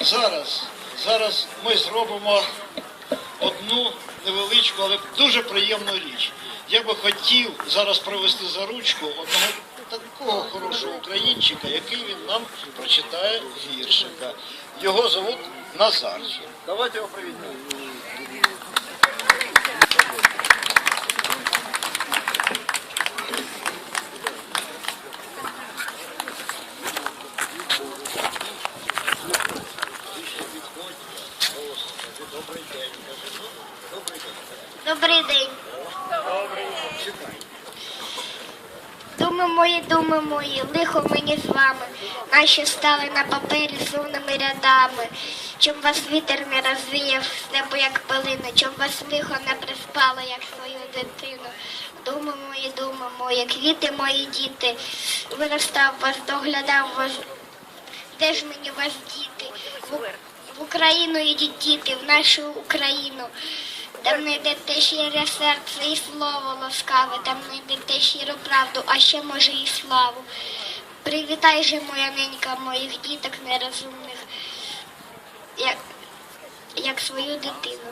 Зараз, зараз ми зробимо одну невеличку, але дуже приємну річ. Я би хотів зараз провести за ручку одного такого хорошого українчика, який він нам прочитає віршика. Його зовут Назарчик. Давайте його привітаємо. Добрий день. кажи. Добрий день. Добрий день. Мої, думи мої, лихо мені з вами, наші стали на папері сумними рядами. Чом вас вітер не розвіяв з неба, як пилина, чом вас лихо не приспало, як свою дитину. Думи мої, думи мої, квіти мої діти, виростав вас, доглядав вас. Де ж мені вас діти? Україну ідіть діти, в нашу Україну. Там не йдете щире серце і слово ласкаве, там не йдете щиру правду, а ще може і славу. Привітай же, моя ненька, моїх діток нерозумних, як, як свою дитину.